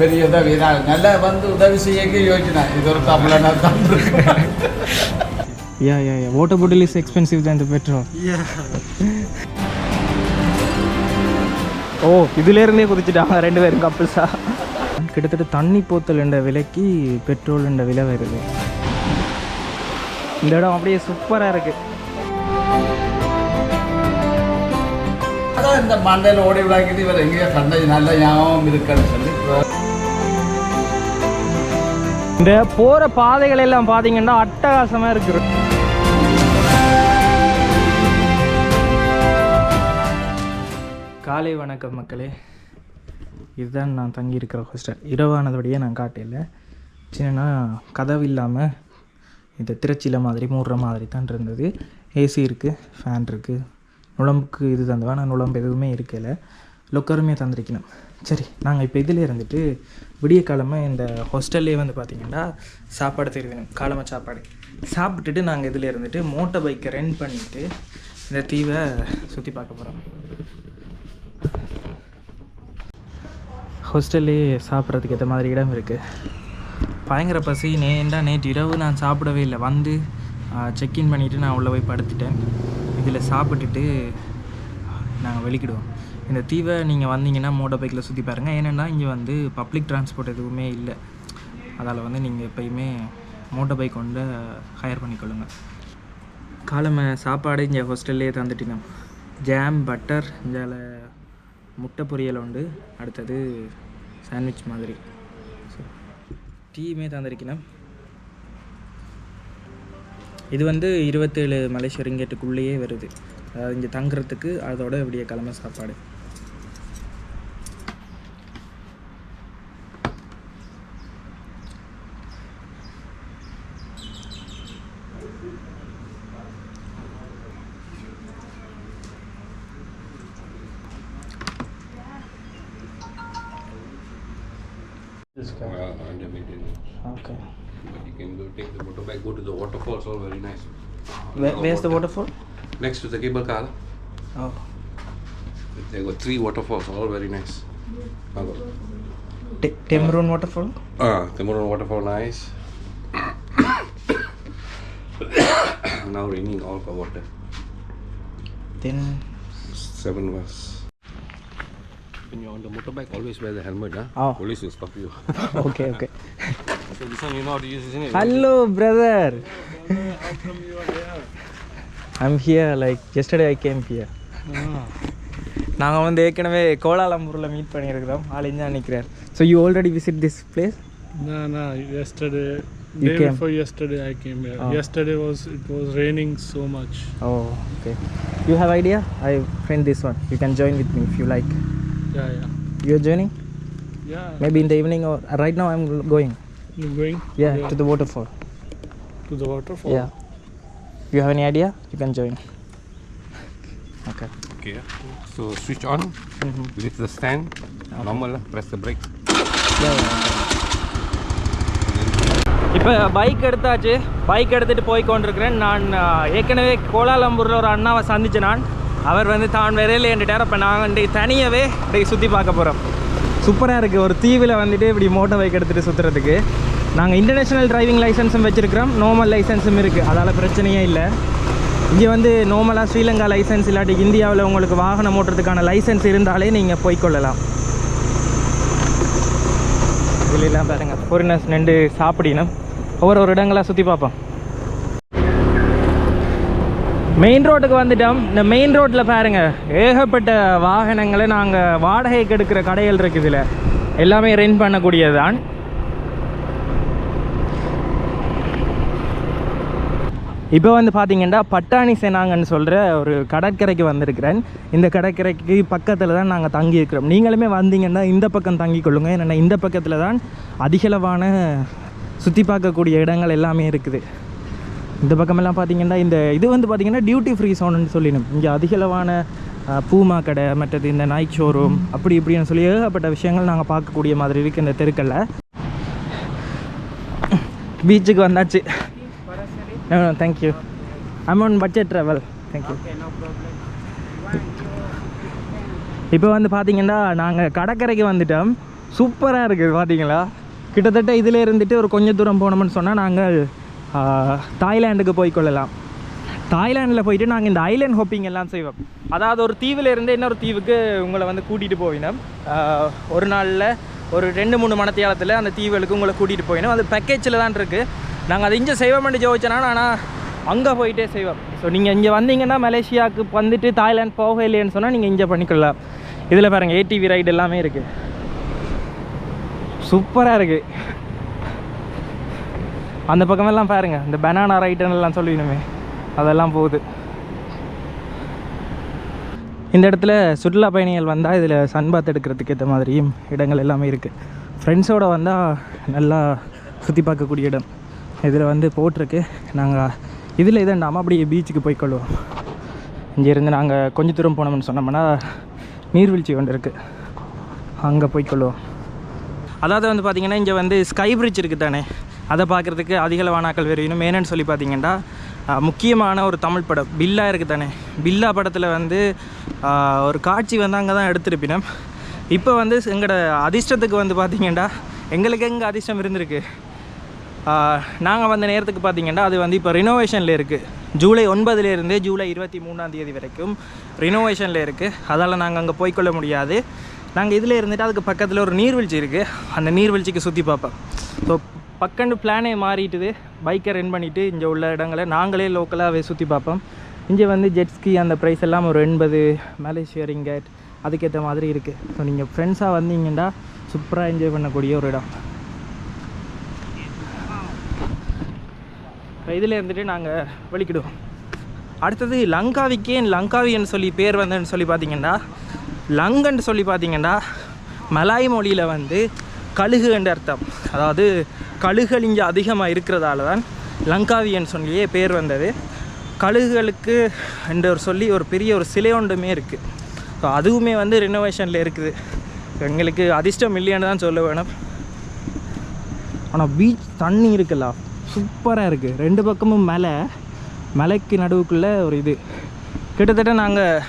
பெரிய உதவி. நான் நல்லா வந்து உதவி செய்ய யோசிச்சேன் இது ஒரு தமிழனா தான் yeah yeah yeah water bottle is expensive தான் இந்த பெட்ரோல் ஓ இதுலேருந்தே குதிச்சுட்டாங்க ரெண்டு பேரும் கப்புள்ஸா கிட்டத்தட்ட தண்ணி போத்தல் என்ற விலைக்கு பெட்ரோல் என்ற விலை வருது. இந்த இடம் அப்படியே சூப்பராக இருக்கு. அதான் இந்த மண்டையில் ஓடி விடாக்கிட்டு இவர் எங்கேயோ கண்டது நல்ல ஞாபகம் இருக்குன்னு சொல்லி இந்த போகிற பாதைகள் எல்லாம் பார்த்தீங்கன்னா அட்டகாசமாக இருக்குது காலை வணக்கம் மக்களே. இதுதான் நான் தங்கியிருக்கிற ஹோஸ்டல் இரவானதோடையே நான் காட்டையில் சின்னனா கதவு இல்லாமல் இந்த திருச்சியில் மாதிரி மூடுற மாதிரி தான் இருந்தது. ஏசி இருக்குது ஃபேன் இருக்குது நுழம்புக்கு இது தந்தவா? நான் நுழம்பு எதுவுமே இருக்கலை லொக்கருமே தந்திருக்கணும். சரி நாங்கள் இப்போ இதில் இருந்துட்டு விடிய காலமே இந்த ஹாஸ்டல்லே வந்து பார்த்திங்கன்னா சாப்பாடு தெரிவிக்கணும் காலமாக சாப்பாடு. சாப்பிட்டுட்டு நாங்கள் இதில் இருந்துட்டு மோட்டர் பைக்கை ரெண்ட் பண்ணிவிட்டு இந்த தீவை சுற்றி பார்க்க போகிறோம் ஹாஸ்டல்லே சாப்பிட்றதுக்கு ஏற்ற மாதிரி இடம் இருக்குது பயங்கர பசி. நேண்டா நேற்று இரவு நான் சாப்பிடவே இல்லை. வந்து செக்இன் பண்ணிவிட்டு நான் உள்ளே போய் படுத்துட்டேன். இதில் சாப்பிட்டுட்டு நாங்கள் வெளிக்கிடுவோம். இந்த தீவை நீங்கள் வந்தீங்கன்னா மோட்டர் பைக்கில் சுற்றி பாருங்கள் ஏன்னா இங்கே வந்து பப்ளிக் டிரான்ஸ்போர்ட் எதுவுமே இல்லை. அதால் வந்து நீங்கள் எப்பயுமே மோட்டர் பைக் கொண்டு ஹையர் பண்ணிக்கொள்ளுங்க. காலமை சாப்பாடு இங்கே ஹோஸ்டல்லையே தந்துட்டினோம் ஜாம் பட்டர் இஞ்சால முட்டை பொரியல் உண்டு. அடுத்தது சாண்ட்விச் மாதிரி. டீயுமே தந்திருக்கணும் இது வந்து இருபத்தேழு மலேசிய ரிங்கெட்டுக்குள்ளேயே வருது. அதாவது இங்கே தங்குறதுக்கு அதோட விடிய கிழமை சாப்பாடு. Where, where's water. the waterfall? Next to the cable car. Oh. They got three waterfalls, all very nice. Te- Temrun uh, waterfall? Ah, uh, waterfall, nice. now raining all for water. Then. Seven was. When you're on the motorbike, always wear the helmet, huh? Oh. Police will stop you. okay, okay. so this one you know how to use, isn't it? Hello brother I'm here like yesterday I came here நாங்கள் வந்து ஏற்கனவே கோலாலம்பூரில் meet பண்ணியிருக்கிறோம் ஆளிஞ்சா நிற்கிறார் so you already visit this place No, no. Yesterday, You day came? before yesterday, I came here. Oh. Yesterday was it was raining so much. Oh okay you have idea I friend this one you can join with me if you like Yeah, yeah, you are joining yeah. Maybe in the evening or right now I'm going You going? Yeah to the waterfall to the waterfall. Yeah you have any idea you can join okay Okay. So switch on. Lift the stand. Normal, lah. press the brake. இப்போ bike எடுத்தாச்சு bike எடுத்துகிட்டு போய் கொண்டிருக்கிறேன் நான் ஏற்கனவே கோலாலம்பூரில் ஒரு அண்ணாவை சந்திச்சு நான் அவர் வந்து தான் விரையில் என்கிட்ட இப்போ நாங்கள் இன்றைக்கு தனியாகவே இன்றைக்கு சுற்றி பார்க்க போகிறோம் சூப்பராக இருக்குது ஒரு தீவில் வந்துட்டு இப்படி மோட்டர் பைக் எடுத்துகிட்டு சுற்றுறதுக்கு நாங்கள் இன்டர்நேஷ்னல் டிரைவிங் லைசன்ஸும் வச்சுருக்கிறோம். நார்மல் லைசன்ஸும் இருக்குது அதால் பிரச்சனையே இல்லை. இங்கே வந்து நார்மலாக ஸ்ரீலங்கா லைசன்ஸ் இல்லாட்டி இந்தியாவில் உங்களுக்கு வாகனம் ஓட்டுறதுக்கான லைசன்ஸ் இருந்தாலே நீங்கள் போய்க்கொள்ளலாம் வெளியெல்லாம் பாருங்கள் ஃபாரினர்ஸ் நின்று சாப்பிடணும். ஒவ்வொரு ஒரு இடங்களாக சுற்றி பார்ப்போம். மெயின் ரோட்டுக்கு வந்துட்டோம். இந்த மெயின் ரோட்டில் பாருங்கள் ஏகப்பட்ட வாகனங்களை நாங்கள் வாடகைக்கு எடுக்கிற கடைகள் இருக்குது இதில். எல்லாமே ரெண்ட் பண்ணக்கூடியது தான் இப்போ வந்து பார்த்தீங்கன்னா பட்டாணி சேனாங்கன்னு சொல்கிற ஒரு கடற்கரைக்கு வந்திருக்கிறேன். இந்த கடற்கரைக்கு பக்கத்தில் தான் நாங்கள் தங்கியிருக்கிறோம் நீங்களுமே வந்தீங்கன்னா இந்த பக்கம் தங்கி கொள்ளுங்க. ஏன்னா இந்த பக்கத்தில் தான் அதிகளவான சுற்றி பார்க்கக்கூடிய இடங்கள் எல்லாமே இருக்குது. இந்த பக்கமெல்லாம் பார்த்தீங்கன்னா இந்த இது வந்து பார்த்தீங்கன்னா டியூட்டி ஃப்ரீ சோனுன்னு சொல்லிடணும் இங்கே அதிகளவான பூமா கடை மற்றது இந்த நைட் ஷோரூம் அப்படி இப்படின்னு சொல்லி ஏகப்பட்ட விஷயங்கள் நாங்கள் பார்க்கக்கூடிய மாதிரி இருக்குது இந்த தெருக்களில். பீச்சுக்கு வந்தாச்சு. Thank you on budget travel thank you இப்போ வந்து பார்த்தீங்கன்னா நாங்கள் கடற்கரைக்கு வந்துட்டோம். சூப்பராக இருக்குது பார்த்தீங்களா? கிட்டத்தட்ட இதில் இருந்துட்டு ஒரு கொஞ்சம் தூரம் போனோம்னு சொன்னால் நாங்கள் தாய்லாண்டுக்கு தாய்லாந்துக்கு போய் கொள்ளலாம். தாய்லாண்டில் போயிட்டு நாங்கள் இந்த ஐலேண்ட் ஹாப்பிங் எல்லாம் செய்வோம். அதாவது ஒரு தீவில் இருந்து இன்னொரு தீவுக்கு உங்களை வந்து கூட்டிகிட்டு போயினோம். ஒரு நாளில் ஒரு ரெண்டு மூணு மணத்தியாலத்தில் அந்த தீவுகளுக்கு உங்களை கூட்டிகிட்டு போயினோம். அது பேக்கேஜில் தான் இருக்குது நாங்கள் அதை இங்கே செய்வோம்னு ஜோதிச்சனா ஆனால் அங்கே போயிட்டே செய்வோம். ஸோ நீங்கள் இங்கே வந்தீங்கன்னா மலேசியாவுக்கு வந்துட்டு தாய்லாந்து போக இல்லைன்னு சொன்னால் நீங்கள் இங்கே பண்ணிக்கொள்ளலாம். இதில் பாருங்கள் ஏடிவி ரைடு எல்லாமே இருக்குது சூப்பராக இருக்குது அந்த பக்கமெல்லாம் பாருங்க இந்த பனானா ரைட்டன்லாம் எல்லாம் சொல்லிடணுமே. அதெல்லாம் போகுது. இந்த இடத்துல சுற்றுலா பயணிகள் வந்தால் இதில் சன்பாத் எடுக்கிறதுக்கு ஏற்ற மாதிரியும் இடங்கள் எல்லாமே இருக்குது ஃப்ரெண்ட்ஸோடு வந்தால் நல்லா சுற்றி பார்க்கக்கூடிய இடம். இதில் வந்து போட்டிருக்கு. நாங்கள் இதில் இதாண்டாமல் அப்படியே பீச்சுக்கு போய்க்கொள்வோம். இங்கேருந்து நாங்கள் கொஞ்சம் தூரம் போனோம்னு சொன்னோம்னா நீர்வீழ்ச்சி ஒன்று இருக்குது அங்கே போய்க்கொள்வோம். அதாவது வந்து பார்த்திங்கன்னா இங்கே வந்து ஸ்கை பிரிட்ஜ் இருக்குது தானே அதை பார்க்குறதுக்கு அதிகளவானாக்கள் வானாக்கள் வேணும் ஏன்னு சொல்லி பார்த்தீங்கன்னா முக்கியமான ஒரு தமிழ் படம் பில்லா இருக்குது தானே பில்லா படத்தில் வந்து ஒரு காட்சி வந்து அங்கே தான் எடுத்திருப்பினம். இப்போ வந்து எங்களோட அதிர்ஷ்டத்துக்கு வந்து பார்த்திங்கன்னா எங்களுக்கு எங்கே அதிர்ஷ்டம் இருந்திருக்கு? நாங்கள் வந்த நேரத்துக்கு பார்த்தீங்கன்னா அது வந்து இப்போ ரினோவேஷனில் இருக்குது ஜூலை ஒன்பதுலேருந்து ஜூலை இருபத்தி மூணாம் தேதி வரைக்கும் ரினோவேஷனில் இருக்குது அதால் நாங்கள் அங்கே போய்க்கொள்ள முடியாது. நாங்கள் இதில் இருந்துட்டு அதுக்கு பக்கத்தில் ஒரு நீர்வீழ்ச்சி இருக்குது அந்த நீர்வீழ்ச்சிக்கு சுற்றி பார்ப்போம். ஸோ பக்கண்டு பிளானே மாறிட்டுது. பைக்கை ரென் பண்ணிவிட்டு இங்கே உள்ள இடங்களை நாங்களே லோக்கலாகவே சுற்றி பார்ப்போம். இங்கே வந்து ஜெட்ஸ்கி அந்த ப்ரைஸ் எல்லாம் ஒரு எண்பது மலேசியா அதுக்கேற்ற மாதிரி இருக்குது ஸோ நீங்கள் ஃப்ரெண்ட்ஸாக வந்தீங்கன்னா சூப்பராக என்ஜாய் பண்ணக்கூடிய ஒரு இடம். இதில் இருந்துட்டு நாங்கள் வலிக்கிடுவோம் அடுத்தது லங்காவிக்கே லங்காவின்னு சொல்லி பேர் வந்தேன்னு சொல்லி பார்த்தீங்கன்னா லங்கன்னு சொல்லி பார்த்தீங்கன்னா மலாய் மொழியில் வந்து கழுகுன்ற அர்த்தம். அதாவது கழுகுகள் இங்கே அதிகமாக இருக்கிறதால தான் லங்காவியன்னு சொல்லியே பேர் வந்தது. கழுகுகளுக்கு என்ற ஒரு சொல்லி ஒரு பெரிய ஒரு சிலை ஒன்றுமே இருக்குது ஸோ அதுவுமே வந்து ரினோவேஷனில் இருக்குது. எங்களுக்கு அதிர்ஷ்டம் இல்லைன்னு தான் சொல்ல வேணும். ஆனால் பீச் தண்ணி இருக்குல்ல சூப்பராக இருக்குது ரெண்டு பக்கமும் மலை. மலைக்கு நடுவுக்குள்ளே ஒரு இது. கிட்டத்தட்ட நாங்கள்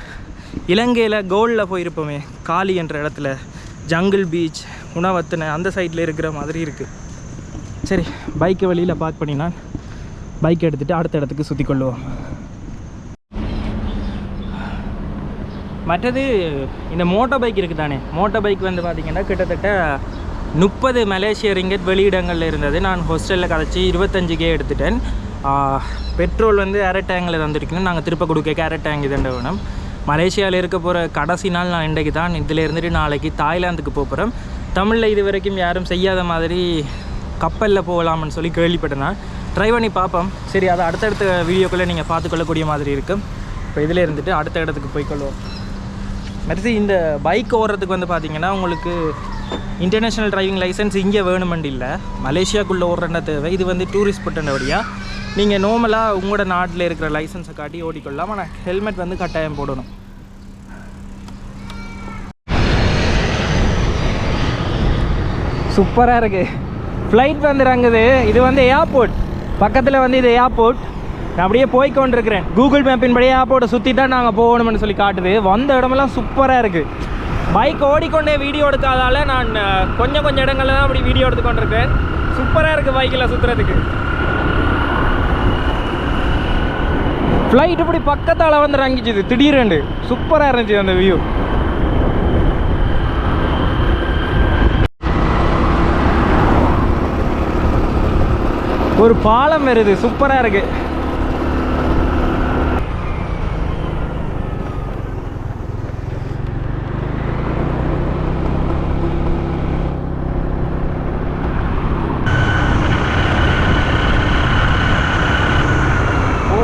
இலங்கையில் கோல்டில் போயிருப்போமே காளி என்ற இடத்துல. ஜங்கிள் பீச் உணவத்தின அந்த சைடில் இருக்கிற மாதிரி இருக்குது சரி பைக்கை வழியில் பார்க் பண்ணினா பைக் எடுத்துகிட்டு அடுத்த இடத்துக்கு சுற்றி கொள்ளுவோம். மற்றது இந்த மோட்டோ பைக் இருக்குது தானே மோட்டோ பைக் வந்து பார்த்திங்கன்னா கிட்டத்தட்ட முப்பது மலேசிய ரிங்கெட் வெளியிடங்களில் இருந்தது. நான் ஹோஸ்டலில் கதைச்சி இருபத்தஞ்சு கே எடுத்துட்டேன். பெட்ரோல் வந்து அரை டேங்கில் தந்துருக்கணும். நாங்கள் திருப்ப கொடுக்க அரை டேங்க் இதண்ட வேணும். மலேசியாவில் இருக்க போகிற கடைசி நாள் நான் இன்றைக்கு தான் இதில் இருந்துட்டு நாளைக்கு தாய்லாந்துக்கு போக போகிறோம் தமிழில் இது வரைக்கும் யாரும் செய்யாத மாதிரி கப்பலில் போகலாம்னு சொல்லி கேள்விப்பட்டேன் நான் ட்ரை பண்ணி பார்ப்போம். சரி அதை அடுத்தடுத்த வீடியோக்குள்ளே நீங்கள் பார்த்துக்கொள்ளக்கூடிய மாதிரி இருக்கும் இப்போ இதில் இருந்துட்டு அடுத்த இடத்துக்கு போய்க்கொள்வோம் மறுத்து இந்த பைக் ஓடுறதுக்கு வந்து பார்த்தீங்கன்னா உங்களுக்கு இன்டர்நேஷ்னல் டிரைவிங் லைசன்ஸ் இங்கே வேணுமெண்டு இல்லை. மலேசியாக்குள்ளே ஓடுறன தேவை? இது வந்து டூரிஸ்ட் பட்டனபடியாக நீங்கள் நார்மலாக உங்களோட நாட்டில் இருக்கிற லைசன்ஸை காட்டி ஓடிக்கொள்ளலாம். ஆனால் ஹெல்மெட் வந்து கட்டாயம் போடணும். சூப்பராக இருக்குது ஃப்ளைட் வந்து இறங்குது. இது வந்து ஏர்போர்ட் பக்கத்தில் வந்து இது ஏர்போர்ட் நான் அப்படியே போய் கொண்டிருக்கிறேன் கூகுள் மேப்பின் படியே ஏர்போர்ட்டை சுற்றி தான் நாங்கள் போகணும்னு சொல்லி காட்டுது. வந்த இடமெல்லாம் சூப்பராக இருக்குது பைக் ஓடிக்கொண்டே வீடியோ எடுக்காதால நான் கொஞ்சம் கொஞ்சம் இடங்களில் தான் அப்படி வீடியோ எடுத்துக்கொண்டிருக்கேன் சூப்பராக இருக்குது பைக்கில் சுற்றுறதுக்கு ஃப்ளைட் இப்படி பக்கத்தால் வந்து இறங்கிச்சுது. திடீரெண்டு சூப்பராக இருந்துச்சு அந்த வியூ ஒரு பாலம் வருது. சூப்பராக இருக்குது ஓ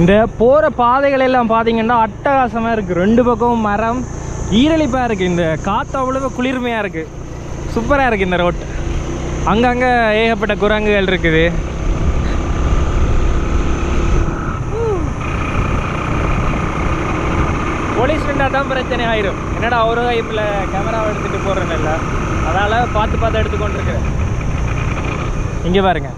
இந்த போகிற பாதைகள் எல்லாம் பார்த்தீங்கன்னா அட்டகாசமாக இருக்குது ரெண்டு பக்கமும் மரம் ஈரழிப்பாக இருக்குது இந்த காற்று அவ்வளவு குளிர்மையாக இருக்குது சூப்பராக இருக்குது இந்த ரோட். அங்கங்கே ஏகப்பட்ட குரங்குகள் இருக்குது. போலீஸ் போகணுன்னா தான் பிரச்சனை ஆயிரும். என்னடா ஒரு கைப்பில் கேமராவை எடுத்துகிட்டு போகிறேன்ல அதனால் பார்த்து பார்த்து எடுத்துக்கொண்டிருக்கிறேன். இங்கே பாருங்கள்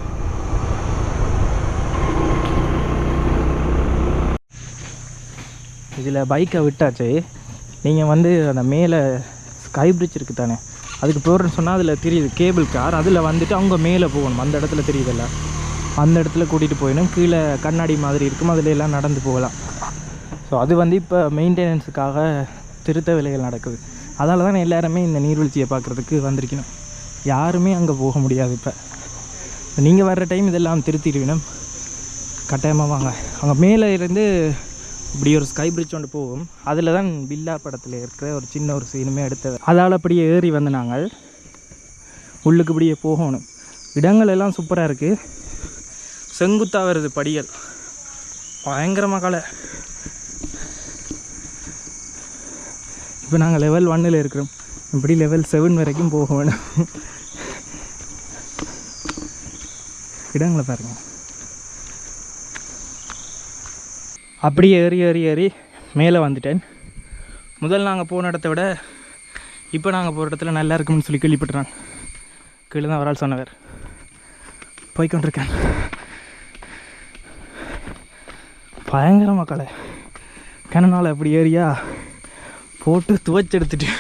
இதில் பைக்கை விட்டாச்சு. நீங்கள் வந்து அந்த மேலே ஸ்கை பிரிட்ஜ் இருக்குது தானே? அதுக்கு போகிறேன்னு சொன்னால் அதில் தெரியுது கேபிள் கார் அதில் வந்துட்டு அவங்க மேலே போகணும். அந்த இடத்துல தெரியுதுல்ல? அந்த இடத்துல கூட்டிகிட்டு போயிடணும். கீழே கண்ணாடி மாதிரி இருக்கும். அதில் எல்லாம் நடந்து போகலாம். ஸோ அது வந்து இப்போ மெயின்டெனன்ஸுக்காக திருத்த வேலைகள் நடக்குது. அதால் தான் எல்லாருமே இந்த நீர்வீழ்ச்சியை பார்க்குறதுக்கு வந்திருக்கணும். யாருமே அங்கே போக முடியாது இப்போ. நீங்கள் வர்ற டைம் இதெல்லாம் திருத்திடுவினும். கட்டாயமாக வாங்க. அங்கே மேலே இருந்து இப்படி ஒரு ஸ்கை பிரிட்ஜ் ஒன்று போகும். அதில் தான் பில்லா படத்தில் இருக்கிற ஒரு சின்ன ஒரு சீனுமே எடுத்தது. அதால் அப்படியே ஏறி வந்து நாங்கள் உள்ளுக்கு இப்படியே போகணும். இடங்கள் எல்லாம் சூப்பராக இருக்குது செங்குத்தாக வருது படிகள் பயங்கரமாக கலை. இப்போ நாங்கள் லெவல் ஒன்னில் இருக்கிறோம். இப்படி லெவல் செவன் வரைக்கும் போக வேணும் இடங்களை பாருங்கள் அப்படியே ஏறி ஏறி ஏறி மேலே வந்துட்டேன். முதல் நாங்கள் போன இடத்த விட இப்போ நாங்கள் போகிற இடத்துல நல்லா இருக்கும்னு சொல்லி கேள்விப்பட்டுறான் கீழே தான் வரால் சொன்னவர். போய்க்கொண்டிருக்கேன். பயங்கர மக்களை. கிணனால் அப்படி ஏறியா போட்டு துவைச்செடுத்துட்டு.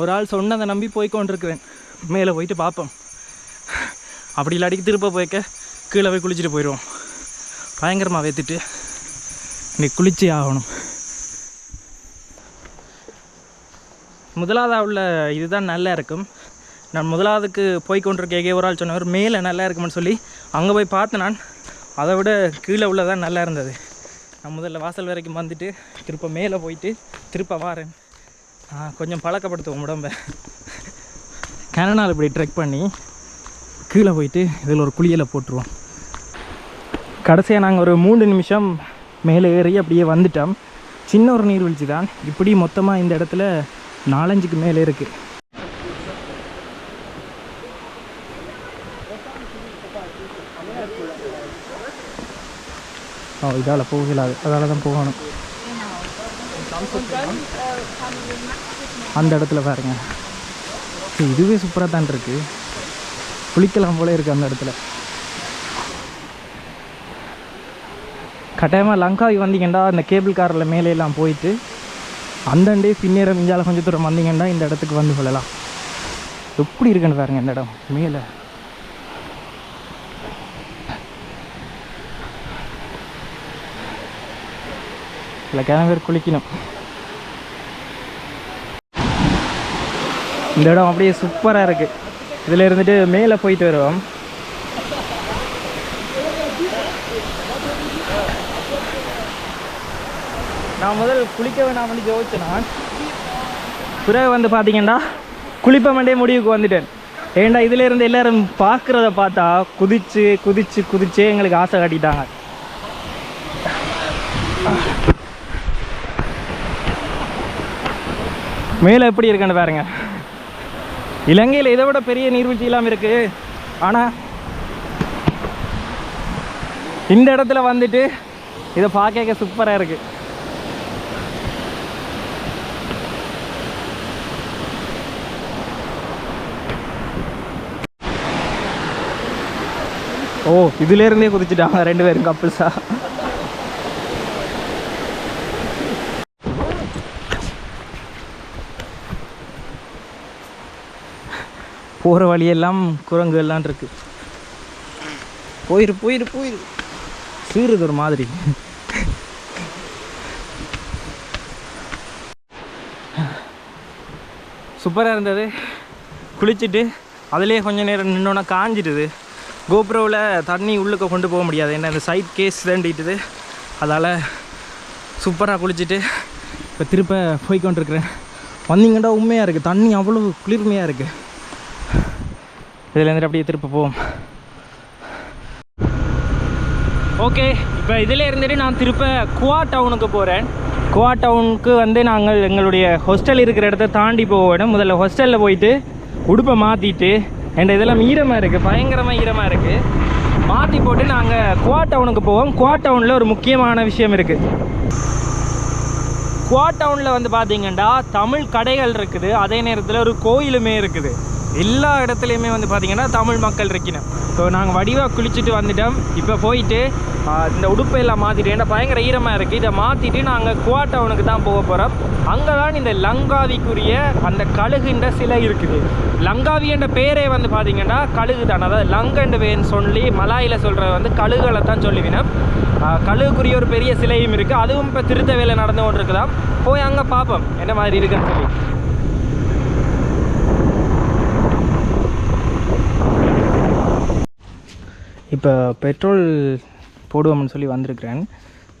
ஒரு ஆள் சொன்னதை நம்பி போய்கொண்டிருக்கிறேன் மேலே போயிட்டு பார்ப்போம். அப்படி இல்லாட்டிக்கு திருப்ப போய்க்க கீழே போய் குளிச்சுட்டு போயிடுவோம். பயங்கரமாக வேத்திட்டு இன்னைக்கு குளிச்சு ஆகணும். முதலாவதாக உள்ள இதுதான் நல்லா இருக்கும். நான் முதலாவதுக்கு போய் கொண்டிருக்க ஒரு ஆள் சொன்னவர் மேலே நல்லா இருக்கும்னு சொல்லி அங்கே போய் பார்த்து நான் அதை விட கீழே உள்ளதான் நல்லா இருந்தது. நான் முதல்ல வாசல் வரைக்கும் வந்துட்டு திருப்ப மேலே போயிட்டு திருப்ப வாரேன். கொஞ்சம் பழக்கப்படுத்துவோம் உடம்ப. கனனால் இப்படி ட்ரெக் பண்ணி கீழே போயிட்டு இதில் ஒரு குளியலை போட்டுருவோம். கடைசியாக நாங்கள் ஒரு மூணு நிமிஷம் மேலே ஏறி அப்படியே வந்துட்டோம். சின்ன ஒரு நீர்வீழ்ச்சி தான். இப்படி மொத்தமாக இந்த இடத்துல நாலஞ்சுக்கு மேலே இருக்குது ஓ இதால் போகலாது. அதால் தான் போகணும். அந்த இடத்துல பாருங்க. இதுவே சூப்பராக தான் இருக்குது குளிக்கலாம் போல இருக்குது அந்த இடத்துல. கட்டாயமாக லங்காவுக்கு வந்தீங்கன்னா அந்த கேபிள் காரில் மேலே எல்லாம் போயிட்டு அந்தண்டே பின்னேற மிஞ்சால கொஞ்சம் தூரம் வந்தீங்கன்னா இந்த இடத்துக்கு வந்து கொள்ளலாம் எப்படி இருக்குன்னு பாருங்க இந்த இடம். மேலே. இல்லை கிளம்பி குளிக்கணும். இந்த இடம் அப்படியே சூப்பராக இருக்குது இதில் இருந்துட்டு மேலே போயிட்டு வருவோம். நான் முதல் குளிக்க வேணாம்னு யோசிச்சேன் நான் பிறகு வந்து பார்த்தீங்கன்னா குளிப்பமண்டே முடிவுக்கு வந்துட்டேன். ஏண்டா இதுல இருந்து எல்லாரும் பார்க்குறத பார்த்தா குதிச்சு குதிச்சு குதிச்சே எங்களுக்கு ஆசை காட்டிட்டாங்க. மேலே எப்படி இருக்குன்னு பாருங்க. இலங்கையில் இதை விட பெரிய நீர்வீழ்ச்சி இல்லாமல் இருக்கு. ஆனால் இந்த இடத்துல வந்துட்டு இதை பார்க்க சூப்பராக இருக்குது ஓ இதுல இருந்தே குதிச்சுட்டாங்க ரெண்டு பேரும் கப்பிள்ஸா போகிற வழியெல்லாம் குரங்கு எல்லாம் இருக்கு. போயிரு போயிரு போயிரு. சீருது ஒரு மாதிரி. சூப்பராக இருந்தது. குளிச்சுட்டு அதுலேயே கொஞ்சம் நேரம் நின்னோன்னா காஞ்சிடுது. கோப்ரோவில் தண்ணி உள்ளுக்க கொண்டு போக முடியாது. ஏன்னா இந்த சைட் கேஸ் தாண்டிட்டுது அதால் சூப்பராக குளிச்சுட்டு இப்போ திருப்ப போய் கொண்டிருக்கிறேன் வந்தீங்கன்னா உண்மையாக இருக்குது தண்ணி அவ்வளோ குளிர்மையாக இருக்குது இதுலேருந்து அப்படியே திருப்ப போவோம். ஓகே இப்போ இதில் இருந்துட்டு நான் திருப்ப குவா டவுனுக்கு போகிறேன் குவா டவுனுக்கு வந்து நாங்கள் எங்களுடைய ஹாஸ்டல் இருக்கிற இடத்த தாண்டி போக வேணும். முதல்ல ஹாஸ்டலில் போயிட்டு உடுப்பை மாற்றிட்டு அண்ட் இதெல்லாம் ஈரமாக இருக்குது பயங்கரமாக ஈரமாக இருக்குது மாற்றி போட்டு நாங்கள் குவா டவுனுக்கு போவோம். குவா டவுனில் ஒரு முக்கியமான விஷயம் இருக்குது குவா டவுனில் வந்து பார்த்தீங்கன்னா தமிழ் கடைகள் இருக்குது. அதே நேரத்தில் ஒரு கோயிலுமே இருக்குது. எல்லா இடத்துலையுமே வந்து பார்த்திங்கன்னா தமிழ் மக்கள் இருக்கணும் ஸோ நாங்கள் வடிவாக குளிச்சுட்டு வந்துட்டோம். இப்போ போயிட்டு இந்த உடுப்பை எல்லாம் மாற்றிட்டு ஏன்னா பயங்கர ஈரமாக இருக்குது இதை மாற்றிட்டு நாங்கள் குவா டவுனுக்கு தான் போக போகிறோம் அங்கே தான் இந்த லங்காவிக்குரிய அந்த கழுகுன்ற சிலை இருக்குது. லங்காவி என்ற பேரே வந்து பார்த்திங்கன்னா கழுகு தான். அதாவது லங்கன்ற பேர்னு சொல்லி மலாயில் சொல்கிறது வந்து கழுகுகளை தான் சொல்லுவினோம். கழுகுக்குரிய ஒரு பெரிய சிலையும் இருக்குது அதுவும் இப்போ திருத்த வேலை நடந்து கொண்டிருக்குதான் போய் அங்கே பார்ப்போம் என்ன மாதிரி இருக்குன்னு சொல்லி. இப்போ பெட்ரோல் போடுவோம்னு சொல்லி வந்திருக்கிறேன்.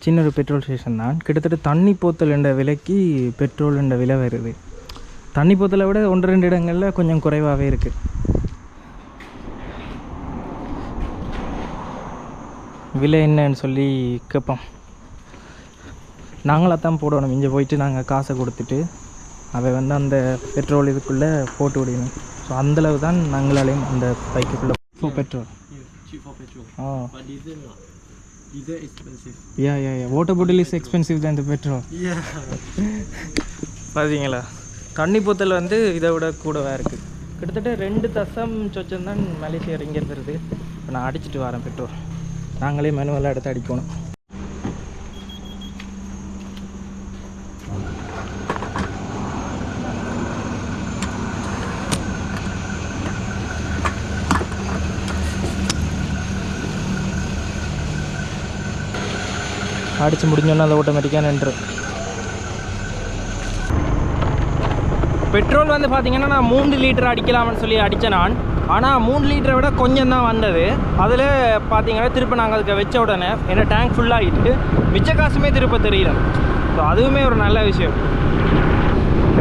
சின்ன ஒரு பெட்ரோல் ஸ்டேஷன் தான். கிட்டத்தட்ட தண்ணி போத்தல் என்ற விலைக்கு பெட்ரோல் என்ற விலை வருது. தண்ணி போத்தலை விட ஒன்று ரெண்டு இடங்களில் கொஞ்சம் குறைவாகவே இருக்குது விலை என்னன்னு சொல்லி கேட்போம். நாங்களாக தான் போடணும். இங்கே போயிட்டு நாங்கள் காசை கொடுத்துட்டு அதை வந்து அந்த பெட்ரோல் இதுக்குள்ளே போட்டு விடணும். ஸோ அந்தளவு தான் நாங்களாலையும் அந்த பைக்குக்குள்ளே petrol. Cheap for petrol. Oh. But diesel not. Diesel expensive. Yeah yeah yeah water bottle is expensive தான் இந்த பெட்ரோல் Yeah. பார்த்தீங்களா தண்ணி போத்தல் வந்து இதை விட கூடவா இருக்குது கிட்டத்தட்ட ரெண்டு தசம் சொச்சம் தான் மலேசியா இங்கே இருந்துருது இப்போ நான் அடிச்சிட்டு வரேன் பெட்ரோல் நாங்களே மேனுவலாக எடுத்து அடிக்கணும் அடித்து முடிஞ்சோன்னா அது ஆட்டோமேட்டிக்காக நின்று பெட்ரோல் வந்து பார்த்திங்கன்னா நான் மூணு லிட்டர் அடிக்கலாம்னு சொல்லி அடித்தேன் நான். ஆனால் மூணு லிட்டரை விட கொஞ்சம் தான் வந்தது. அதில் பார்த்தீங்கன்னா திருப்ப நாங்கள் அதுக்கு வச்ச உடனே என்ன டேங்க் ஃபுல்லாகிட்டு மிச்ச காசுமே திருப்ப தெரியல ஸோ அதுவுமே ஒரு நல்ல விஷயம்.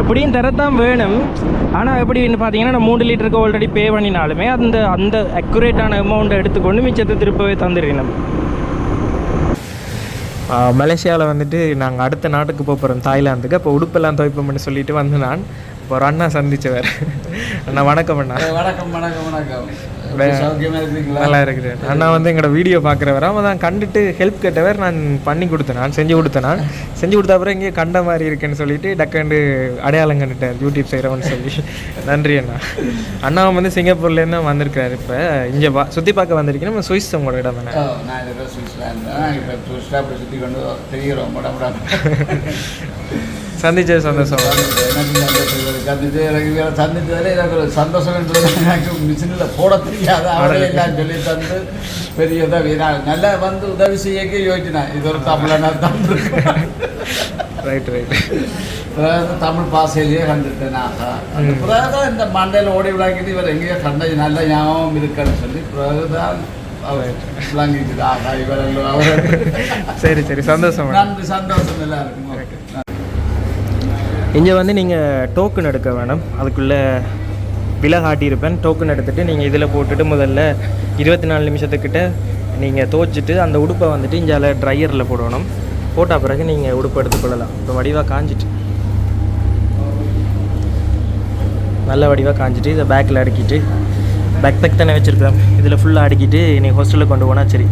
எப்படியும் தரத்தான் வேணும். ஆனால் எப்படின்னு பார்த்தீங்கன்னா நான் மூணு லிட்டருக்கு ஆல்ரெடி பே பண்ணினாலுமே அந்த அந்த அக்யூரேட்டான அமௌண்ட்டை எடுத்துக்கொண்டு மிச்சத்தை திருப்பவே தந்துடுறேன் மலேசியாவில் வந்துட்டு நாங்கள் அடுத்த நாட்டுக்கு போக போகிறோம் தாய்லாந்துக்கு. அப்போ உடுப்பெல்லாம் துவைப்போம்னு சொல்லிட்டு வந்து நான் இப்போ ஒரு அண்ணா சந்தித்தவர் அண்ணா வணக்கம் அண்ணா. வணக்கம் வணக்கம் வணக்கம். நல்லா இருக்குது. அண்ணா வந்து எங்களோட வீடியோ பார்க்குறவர். அவன் தான் கண்டுட்டு ஹெல்ப் கேட்டவர். நான் பண்ணி கொடுத்தேன். நான் செஞ்சு கொடுத்தேன். நான் செஞ்சு கொடுத்த அப்புறம் இங்கே கண்ட மாதிரி இருக்குன்னு சொல்லிட்டு டக்கண்டு அடையாளம் கண்டுட்டார். யூடியூப் செய்கிறவன்னு சொல்லி. நன்றி அண்ணா. அண்ணாவும் வந்து சிங்கப்பூர்லேருந்து தான் வந்திருக்காரு இப்போ. இங்கே பா சுற்றி பார்க்க வந்திருக்கேன் நம்ம சுவிஸ் உங்களோட இடம் தானே நான் தான் இப்போ சுற்றி கொண்டு தெரிகிறோம் சந்திச்சது சந்தோஷம் சந்தித்து எனக்கு இவரை சந்தித்ததில் எனக்கு ஒரு சந்தோஷம் எனக்கு மிஷினில் போட தெரியாத அவரே எல்லாம் சொல்லி தந்து பெரிய உதவி. நான் நல்லா வந்து உதவி செய்யக்க யோசிச்சினேன் இது ஒரு தமிழனா தந்திருக்கேன் ரைட் ரைட் பிறகு தமிழ் பாசையிலேயே கண்டுட்டேன் அந்த பிறகுதான் இந்த மண்டையில் ஓடி விளாங்கிட்டு இவர் எங்கேயோ கண்ட நல்ல ஞாபகம் இருக்குன்னு சொல்லி விளங்கிட்டு ஆகா இவர் அவர் சரி சரி. சந்தோஷம். நன்றி சந்தோஷம். எல்லாருக்கும். ஓகே. இங்கே வந்து நீங்கள் டோக்கன் எடுக்க வேணும். அதுக்குள்ளே விலை காட்டியிருப்பேன். டோக்கன் எடுத்துகிட்டு நீங்கள் இதில் போட்டுட்டு முதல்ல இருபத்தி நாலு நிமிஷத்துக்கிட்ட நீங்கள் துவச்சிட்டு அந்த உடுப்பை வந்துட்டு இங்கே ட்ரையரில் போடணும். போட்ட பிறகு நீங்கள் உடுப்பு எடுத்துக்கொள்ளலாம் இப்போ வடிவாக காஞ்சிட்டு. நல்ல வடிவாக காஞ்சிட்டு இதை பேக்கில் அடுக்கிட்டு. பேக் பேக் தானே வச்சுருக்கேன் இதில் ஃபுல்லாக அடுக்கிட்டு நீ ஹாஸ்டலில் கொண்டு போனால் சரி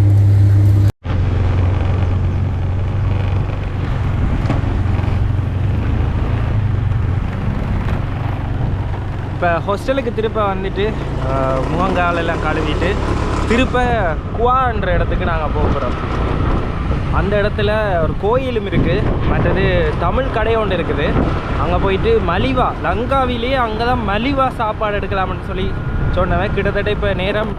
இப்போ ஹாஸ்டலுக்கு திருப்ப வந்துட்டு முகங்காலெல்லாம் கழுவிட்டு திருப்ப குவான்ற இடத்துக்கு நாங்கள் போகிறோம் அந்த இடத்துல ஒரு கோயிலும் இருக்குது மற்றது தமிழ் கடை ஒன்று இருக்குது. அங்கே போயிட்டு மலிவா லங்காவிலேயே அங்கே தான் மலிவா சாப்பாடு எடுக்கலாம்னு சொல்லி சொன்னவன். கிட்டத்தட்ட இப்போ நேரம்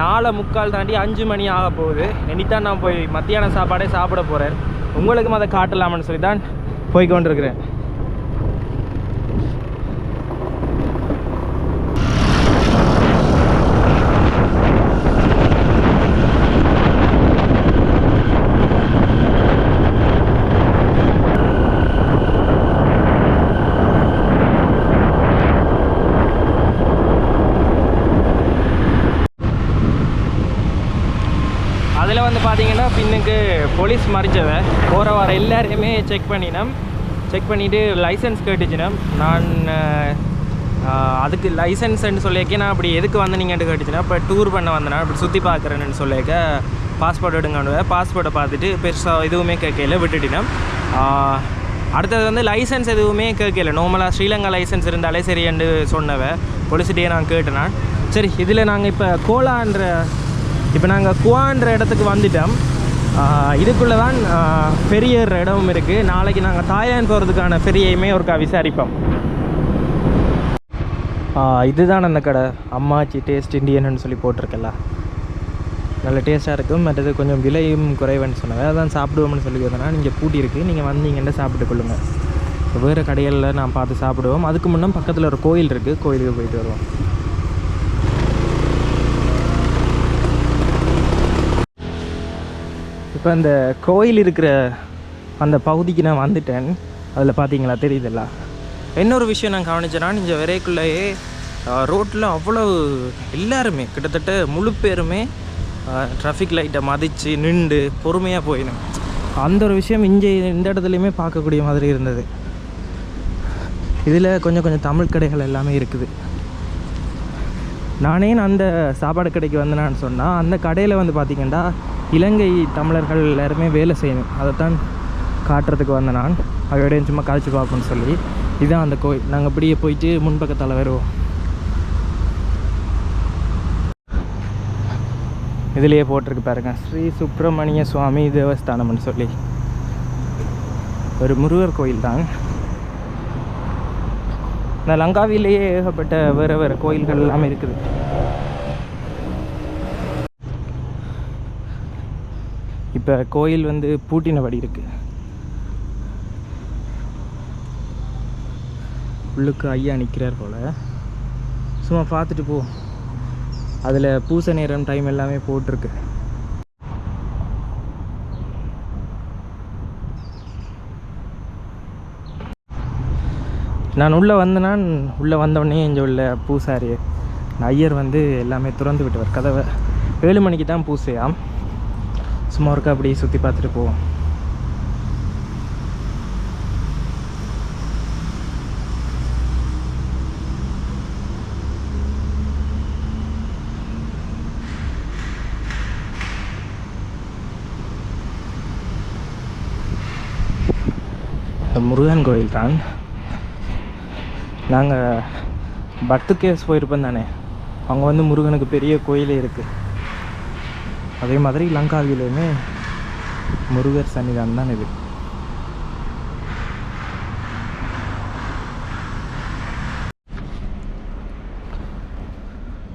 நாலு முக்கால் தாண்டி அஞ்சு மணி ஆக போகுது. இனித்தான் நான் போய் மத்தியான சாப்பாடே சாப்பிட போகிறேன் உங்களுக்கும் அதை காட்டலாம்னு சொல்லி தான் போய் கொண்டிருக்கிறேன் அதில் வந்து எனக்கு போலீஸ் மறிச்சதை போகிற வர எல்லாரையுமே செக் பண்ணினோம். செக் பண்ணிவிட்டு லைசன்ஸ் கேட்டுச்சினோம். நான் அதுக்கு லைசன்ஸ்ன்னு சொல்லியிருக்கேன். நான் அப்படி எதுக்கு வந்து நீங்கள்ட்டு கேட்டுச்சுன்னா இப்போ டூர் பண்ண வந்தேன் அப்படி சுற்றி பார்க்குறேன்னு சொல்லியிருக்க. பாஸ்போர்ட் எடுங்கன்னு பாஸ்போர்ட்டை பார்த்துட்டு பெருசாக எதுவுமே கேட்கல. விட்டுட்டினோம். அடுத்தது வந்து லைசன்ஸ் எதுவுமே கேட்கல. நார்மலாக ஸ்ரீலங்கா லைசன்ஸ் இருந்தாலே சரி என்று சொன்னவ பொலிசிட்டியே நான் கேட்டேன் சரி இதில் நாங்கள் இப்போ கோலான்ற இப்போ நாங்கள் குவான்ற இடத்துக்கு வந்துட்டோம். இதுக்குள்ளே தான் பெரிய இடமும் இருக்குது நாளைக்கு நாங்கள் தாய்லாந்து போகிறதுக்கான ஃபெரியையுமே ஒருக்கா விசாரிப்போம். இதுதான் அந்த கடை. அம்மாச்சி டேஸ்ட் இண்டியன்னு சொல்லி போட்டிருக்கல நல்ல டேஸ்ட்டாக இருக்கும். மற்றது கொஞ்சம் விலையும் குறைவுன்னு சொன்னேன். அதான் சாப்பிடுவோம்னு சொல்லி வந்தனா நீங்கள் பூட்டி இருக்குது நீங்கள் வந்தீங்கன்னா சாப்பிட்டு கொள்ளுங்கள் வேறு கடைகளில் நான் பார்த்து சாப்பிடுவோம். அதுக்கு முன்னே பக்கத்தில் ஒரு கோயில் இருக்குது கோயிலுக்கு போயிட்டு வருவோம். இப்போ அந்த கோயில் இருக்கிற அந்த பகுதிக்கு நான் வந்துட்டேன். அதில் பார்த்தீங்களா தெரியுதுல்ல? இன்னொரு விஷயம் நான் கவனிச்சேன்னா இந்த விரைக்குள்ளேயே ரோட்டில் அவ்வளோ எல்லாருமே கிட்டத்தட்ட முழு பேருமே ட்ராஃபிக் லைட்டை மதித்து நின்று பொறுமையாக போயிடும் அந்த ஒரு விஷயம் இங்கே இந்த இடத்துலையுமே பார்க்கக்கூடிய மாதிரி இருந்தது. இதில் கொஞ்சம் கொஞ்சம் தமிழ் கடைகள் எல்லாமே இருக்குது. நானே அந்த சாப்பாடு கடைக்கு வந்தேனான்னு சொன்னால் அந்த கடையில் வந்து பார்த்திங்கன்னா இலங்கை தமிழர்கள் எல்லாருமே வேலை செய்யணும். அதைத்தான் காட்டுறதுக்கு வந்த நான். அதோட சும்மா காய்ச்சி பார்ப்போம்னு சொல்லி. இதுதான் அந்த கோயில். நாங்கள் அப்படியே போயிட்டு முன்பக்கத்தால் வருவோம். இதுலேயே போட்டிருக்கு பாருங்க. ஸ்ரீ சுப்பிரமணிய சுவாமி தேவஸ்தானம்னு சொல்லி. ஒரு முருகர் கோயில் தான். இந்த லங்காவிலேயே ஏகப்பட்ட வேறு வேறு கோயில்கள் எல்லாமே இருக்குது. இப்போ கோயில் வந்து பூட்டினபடி இருக்கு. உள்ளுக்கு ஐயா நிற்கிறார் போல். சும்மா பார்த்துட்டு போ. அதில் பூச நேரம் டைம் எல்லாமே போட்டிருக்கு. நான் உள்ளே வந்தேன்னா உள்ளே வந்தவொடனே இங்கே உள்ள பூசாரி ஐயர் வந்து எல்லாமே திறந்து விட்டவர். கதவை ஏழு மணிக்கு தான் பூசையாம். சும்மா இருக்கா அப்படியே சுற்றி பார்த்துட்டு போவோம். முருகன் கோயில் தான். நாங்கள் பத்து கேஸ் போயிருப்போம் தானே. அங்கே வந்து முருகனுக்கு பெரிய கோயிலே இருக்குது அதே மாதிரி லங்காவிலையுமே முருகர் சன்னிதானம் தான் இது.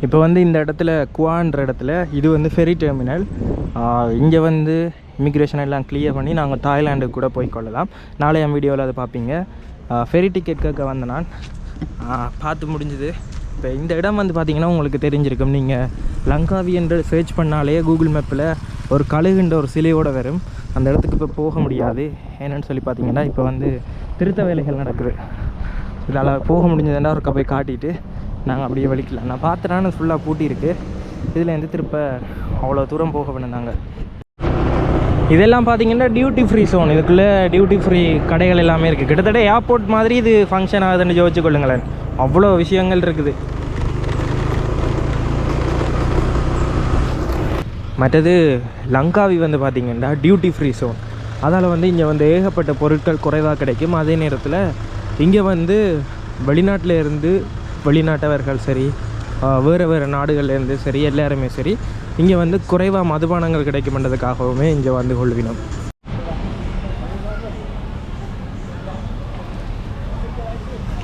இப்போ வந்து இந்த இடத்துல குவான்ற இடத்துல இது வந்து ஃபெரி டெர்மினல் இங்கே வந்து இமிக்ரேஷன் எல்லாம் கிளியர் பண்ணி நாங்கள் தாய்லாண்டுக்கு கூட போய் கொள்ளலாம். நாளைய வீடியோவில் அதை பார்ப்பீங்க. ஃபெரி டிக்கெட் கேட்க வந்த நான். பார்த்து முடிஞ்சுது. இப்போ இந்த இடம் வந்து பார்த்தீங்கன்னா உங்களுக்கு தெரிஞ்சிருக்கும். நீங்கள் லங்காவி என்று சர்ச் பண்ணாலே கூகுள் மேப்பில் ஒரு கழுகுன்ற ஒரு சிலையோடு வரும். அந்த இடத்துக்கு இப்போ போக முடியாது. என்னன்னு சொல்லி பார்த்தீங்கன்னா இப்போ வந்து திருத்த வேலைகள் நடக்குது. இதால் போக முடிஞ்சதுன்னா ஒருக்கா போய் காட்டிட்டு நாங்கள் அப்படியே வலிக்கலாம். நான் பார்த்துட்டான்னு ஃபுல்லாக பூட்டியிருக்கு இதுலேருந்து இதில் இருந்து திருப்ப அவ்வளோ தூரம் போக வேணும் இதெல்லாம் பார்த்தீங்கன்னா டியூட்டி ஃப்ரீ சோன் இதுக்குள்ளே டியூட்டி ஃப்ரீ கடைகள் எல்லாமே இருக்குது கிட்டத்தட்ட ஏர்போர்ட் மாதிரி இது ஃபங்க்ஷன் ஆகுதுன்னு ஜோதிச்சு கொள்ளுங்களேன். அவ்வளோ விஷயங்கள் இருக்குது. மற்றது லங்காவி வந்து பார்த்திங்கன்னா டியூட்டி ஃப்ரீ சோன் அதால் வந்து இங்கே வந்து ஏகப்பட்ட பொருட்கள் குறைவாக கிடைக்கும். அதே நேரத்தில் இங்கே வந்து வெளிநாட்டில் இருந்து வெளிநாட்டவர்கள் சரி வேறு வேறு நாடுகள்லேருந்து சரி எல்லாருமே சரி இங்கே வந்து குறைவாக மதுபானங்கள் கிடைக்கும்ன்றதுக்காகவுமே இங்கே வந்து கொள்வினோம்.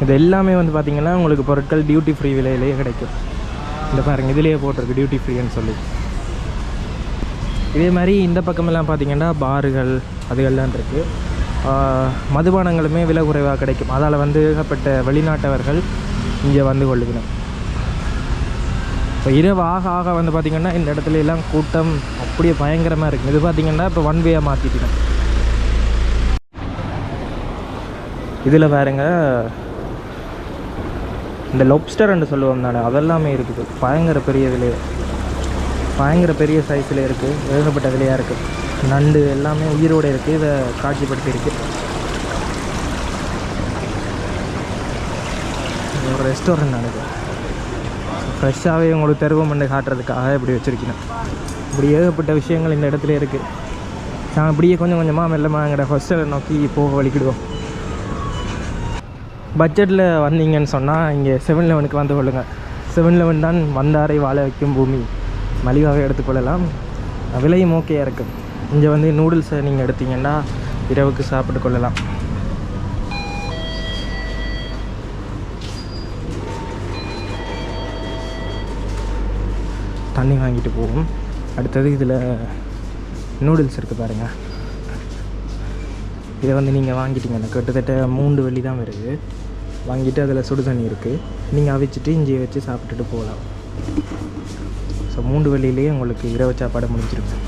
இது எல்லாமே வந்து பார்த்திங்கன்னா உங்களுக்கு பொருட்கள் டியூட்டி ஃப்ரீ விலையிலேயே கிடைக்கும். இந்த பாருங்க இதுலேயே போட்டிருக்கு டியூட்டி ஃப்ரீன்னு சொல்லி. இதே மாதிரி இந்த பக்கமெல்லாம் பார்த்திங்கன்னா பாருகள் அதுகள்லாம் இருக்குது மதுபானங்களுமே விலை குறைவாக கிடைக்கும். அதால் வந்து ஏகப்பட்ட வெளிநாட்டவர்கள் இங்கே வந்து கொள்ளுவினோம் இப்போ இரவு ஆக ஆக வந்து பார்த்திங்கன்னா இந்த இடத்துல எல்லாம் கூட்டம் அப்படியே பயங்கரமாக இருக்குது இது பார்த்திங்கன்னா இப்போ ஒன் வேயாக மாற்றிட்டோம் இதில் பாருங்கள் இந்த லொப்ஸ்டர்ன்னு சொல்லுவோம் தானே அதெல்லாமே இருக்குது. பயங்கர பெரிய விலை. பயங்கர பெரிய சைஸில் இருக்குது ஏகப்பட்ட விலையாக இருக்குது நண்டு எல்லாமே உயிரோடு இருக்குது இதை காட்சிப்படுத்தியிருக்கு. இது ஒரு ரெஸ்டாரண்ட் நினைக்கிறேன் ஃப்ரெஷ்ஷாகவே உங்களுக்கு தெருவம் பண்ணி காட்டுறதுக்காக இப்படி வச்சுருக்கேன் இப்படி ஏகப்பட்ட விஷயங்கள் இந்த இடத்துல இருக்குது நான் அப்படியே கொஞ்சம் கொஞ்சமாக மெல்லமாக எங்களோட ஹாஸ்டலை நோக்கி போக வலிக்கிடுவோம் பட்ஜெட்டில் வந்தீங்கன்னு சொன்னால் இங்கே செவன் லெவனுக்கு வந்து கொள்ளுங்கள் செவன் லெவன் தான் வந்தாரை வாழ வைக்கும் பூமி. மலிவாக எடுத்துக்கொள்ளலாம் விலையும் ஓகேயாக இருக்குது இங்கே வந்து நூடுல்ஸை நீங்கள் எடுத்தீங்கன்னா இரவுக்கு சாப்பிட்டு கொள்ளலாம். தண்ணி வாங்கிட்டு போகும் அடுத்தது இதில் நூடுல்ஸ் இருக்குது பாருங்கள் இதை வந்து நீங்கள் வாங்கிட்டீங்கன்னா கிட்டத்தட்ட மூன்று வெள்ளி தான் வருது. வாங்கிட்டு அதில் சுடு தண்ணி இருக்குது நீங்கள் அவிச்சிட்டு இஞ்சியை வச்சு சாப்பிட்டுட்டு போகலாம். ஸோ மூன்று வழியிலேயே உங்களுக்கு இரவு சாப்பாடு முடிஞ்சிருக்கும்.